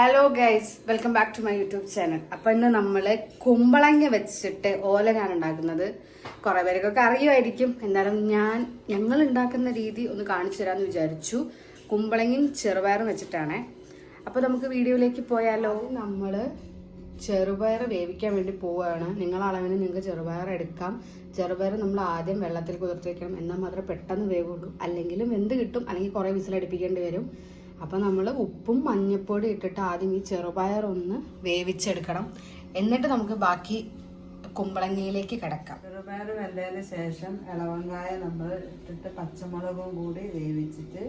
Hello guys welcome back to my YouTube channel അപ്പൊ ഇന്ന് നമ്മൾ കുമ്പളങ്ങ വെച്ചിട്ട് ഓലനാണ് ഉണ്ടാക്കുന്നത്. കുറെ പേർക്കൊക്കെ അറിയുമായിരിക്കും. എന്നാലും ഞാൻ ഞങ്ങൾ ഉണ്ടാക്കുന്ന രീതി ഒന്ന് കാണിച്ചു തരാമെന്ന് വിചാരിച്ചു. കുമ്പളങ്ങയും ചെറുപയറും വെച്ചിട്ടാണ്. അപ്പോൾ നമുക്ക് വീഡിയോയിലേക്ക് പോയാലോ? നമ്മൾ ചെറുപയർ വേവിക്കാൻ വേണ്ടി പോവുകയാണ്. നിങ്ങൾ അളവിന് നിങ്ങൾക്ക് ചെറുപയർ എടുക്കാം. ചെറുപയർ നമ്മൾ ആദ്യം വെള്ളത്തിൽ കുതിർത്ത് വെക്കണം. എന്നാൽ മാത്രമേ പെട്ടെന്ന് വേവുള്ളൂ. അല്ലെങ്കിലും വെന്ത് കിട്ടും. അല്ലെങ്കിൽ കുറേ വിസിലടിപ്പിക്കേണ്ടി വരും. അപ്പം നമ്മൾ ഉപ്പും മഞ്ഞപ്പൊടി ഇട്ടിട്ട് ആദ്യം ഈ ചെറുപയർ ഒന്ന് വേവിച്ചെടുക്കണം. എന്നിട്ട് നമുക്ക് ബാക്കി കുമ്പളങ്ങയിലേക്ക് കിടക്കാം. ചെറുപയർ വെന്തതിന് ശേഷം ഇളവങ്കായ നമ്മൾ ഇട്ടിട്ട് പച്ചമുളകും കൂടി വേവിച്ചിട്ട്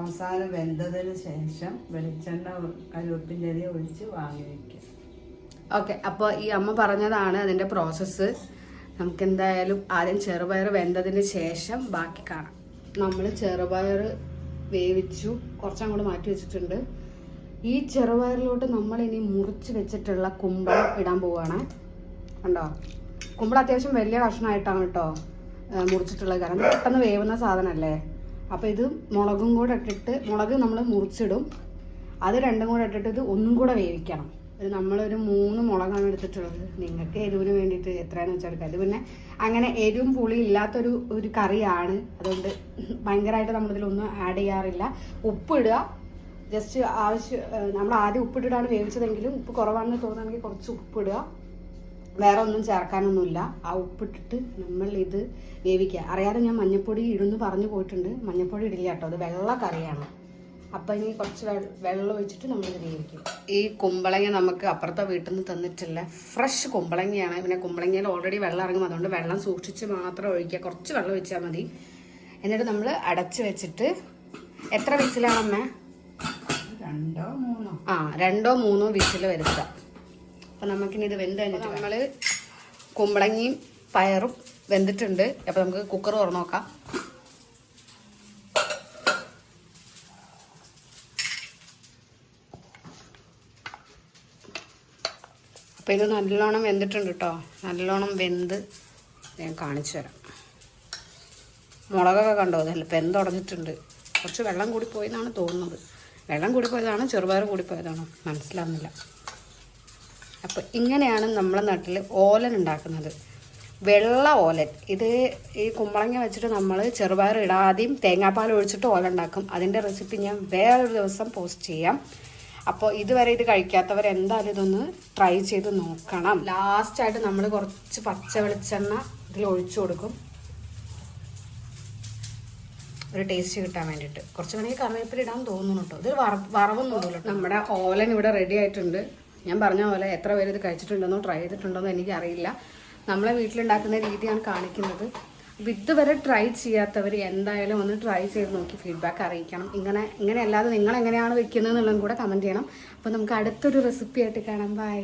അവസാനം വെന്തതിന് ശേഷം വെളിച്ചെണ്ണ കരുവേപ്പിന്റെ ഇല ഒഴിച്ച് വാങ്ങി വയ്ക്കുക ഓക്കെ അപ്പോൾ ഈ അമ്മ പറഞ്ഞതാണ് അതിന്റെ പ്രോസസ്സ്. നമുക്ക് എന്തായാലും ആദ്യം ചെറുപയർ വെന്തതിന് ശേഷം ബാക്കി കാണാം. നമ്മൾ ചെറുപയർ വേവിച്ചു കുറച്ചങ്ങോട്ട് മാറ്റി വെച്ചിട്ടുണ്ട്. ഈ ചെറുപയറിലോട്ട് നമ്മൾ ഇനി മുറിച്ച് വെച്ചിട്ടുള്ള കുമ്പളം ഇടാൻ പോവുകയാണ് കണ്ടോ? കുമ്പളം അത്യാവശ്യം വലിയ കഷ്ണമായിട്ടാണ് കേട്ടോ മുറിച്ചിട്ടുള്ളത്. കാരണം പെട്ടെന്ന് വേവുന്ന സാധനമല്ലേ? അപ്പോൾ ഇത് മുളകും കൂടെ ഇട്ടിട്ട് മുളക് നമ്മൾ മുറിച്ചിടും. അത് രണ്ടും കൂടെ ഇട്ടിട്ട് ഇത് ഒന്നും കൂടെ വേവിക്കണം. ഒരു നമ്മളൊരു മൂന്ന് മുളകാണ് എടുത്തിട്ടുള്ളത്. നിങ്ങൾക്ക് എരിവിന് വേണ്ടിയിട്ട് എത്രയാണെന്ന് വെച്ചാൽ എടുക്കാം. ഇത് പിന്നെ അങ്ങനെ എരിവും പുളി ഇല്ലാത്തൊരു ഒരു കറിയാണ്. അതുകൊണ്ട് ഭയങ്കരമായിട്ട് നമ്മളിതിലൊന്നും ആഡ് ചെയ്യാറില്ല. ഉപ്പിടുക ജസ്റ്റ് ആവശ്യം നമ്മൾ ആദ്യം ഉപ്പിട്ടിട്ടാണ് വേവിച്ചതെങ്കിലും ഉപ്പ് കുറവാണെന്ന് തോന്നുകയാണെങ്കിൽ കുറച്ച് ഉപ്പിടുക വേറെ ഒന്നും ചേർക്കാനൊന്നുമില്ല. ആ ഉപ്പിട്ടിട്ട് നമ്മൾ ഇത് വേവിക്കുക. അറിയാതെ ഞാൻ മഞ്ഞപ്പൊടി ഇടുന്നു പറഞ്ഞു പോയിട്ടുണ്ട്. മഞ്ഞപ്പൊടി ഇടില്ല കേട്ടോ. അത് വെള്ള കറിയാണ്. അപ്പം ഇനി കുറച്ച് വെള്ളം ഒഴിച്ചിട്ട് നമ്മൾ വേവിക്കും. ഈ കുമ്പളങ്ങ നമുക്ക് അപ്പുറത്തെ വീട്ടിൽ നിന്ന് തന്നിട്ടില്ല. ഫ്രഷ് കുമ്പളങ്ങയാണ്. പിന്നെ കുമ്പളങ്ങയിൽ ഓൾറെഡി വെള്ളം ഇറങ്ങും. അതുകൊണ്ട് വെള്ളം സൂക്ഷിച്ച് മാത്രം ഒഴിക്കുക. കുറച്ച് വെള്ളം വെച്ചാൽ മതി. എന്നിട്ട് നമ്മൾ അടച്ച് വെച്ചിട്ട് എത്ര വിസിലാണമ്മേ? രണ്ടോ മൂന്നോ? ആ രണ്ടോ മൂന്നോ വിസിൽ വരുത്തുക. അപ്പം നമുക്കിനി ഇത് വെന്ത് കഴിഞ്ഞിട്ട് നമ്മൾ കുമ്പളങ്ങയും പയറും വെന്തിട്ടുണ്ട്. അപ്പോൾ നമുക്ക് കുക്കർ തുറന്നു നോക്കാം. അപ്പം ഇത് നല്ലോണം വെന്തിട്ടുണ്ട് കേട്ടോ നല്ലോണം വെന്ത് ഞാൻ കാണിച്ചു തരാം. മുളകൊക്കെ കണ്ടോ? അതല്ല വെന്തുടഞ്ഞിട്ടുണ്ട്. കുറച്ച് വെള്ളം കൂടി പോയെന്നാണ് തോന്നുന്നത്. വെള്ളം കൂടി പോയതാണോ ചെറുപയർ കൂടി പോയതാണോ മനസ്സിലാവുന്നില്ല. അപ്പോൾ ഇങ്ങനെയാണ് നമ്മളെ നാട്ടിൽ ഓലൻ ഉണ്ടാക്കുന്നത്. വെള്ള ഓലൻ. ഇത് ഈ കുമ്പളങ്ങ വെച്ചിട്ട് നമ്മൾ ചെറുപയർ ഇടാതെയും തേങ്ങാപ്പാൽ ഒഴിച്ചിട്ട് ഓല ഉണ്ടാക്കും. അതിന്റെ റെസിപ്പി ഞാൻ വേറൊരു ദിവസം പോസ്റ്റ് ചെയ്യാം. അപ്പോൾ ഇതുവരെ ഇത് കഴിക്കാത്തവർ എന്തായാലും ഇതൊന്ന് ട്രൈ ചെയ്ത് നോക്കണം. ലാസ്റ്റായിട്ട് നമ്മൾ കുറച്ച് പച്ച വെളിച്ചെണ്ണ ഇതിൽ ഒഴിച്ചു കൊടുക്കും. ഒരു ടേസ്റ്റ് കിട്ടാൻ വേണ്ടിയിട്ട്. കുറച്ച് വേണമെങ്കിൽ കറിവേപ്പില ഇടാൻ തോന്നുന്നുണ്ടോ ഇത് വറ വറവൊന്നുമില്ല നമ്മുടെ ഓലൻ ഇവിടെ റെഡി ആയിട്ടുണ്ട്. ഞാൻ പറഞ്ഞ പോലെ എത്ര പേര് ഇത് കഴിച്ചിട്ടുണ്ടെന്നോ ട്രൈ ചെയ്തിട്ടുണ്ടോ എന്നോ എനിക്കറിയില്ല. നമ്മളെ വീട്ടിലുണ്ടാക്കുന്ന രീതിയാണ് കാണിക്കുന്നത്. ഇതുവരെ ട്രൈ ചെയ്യാത്തവർ എന്തായാലും ഒന്ന് ട്രൈ ചെയ്ത് നോക്കി ഫീഡ്ബാക്ക് അറിയിക്കണം. ഇങ്ങനെ ഇങ്ങനെ അല്ലാതെ നിങ്ങൾ എങ്ങനെയാണ് വെക്കുന്നത് എന്നുള്ളതും കൂടെ കമന്റ് ചെയ്യണം. അപ്പോൾ നമുക്ക് അടുത്തൊരു റെസിപ്പി ആയിട്ട് കാണാം. ബൈ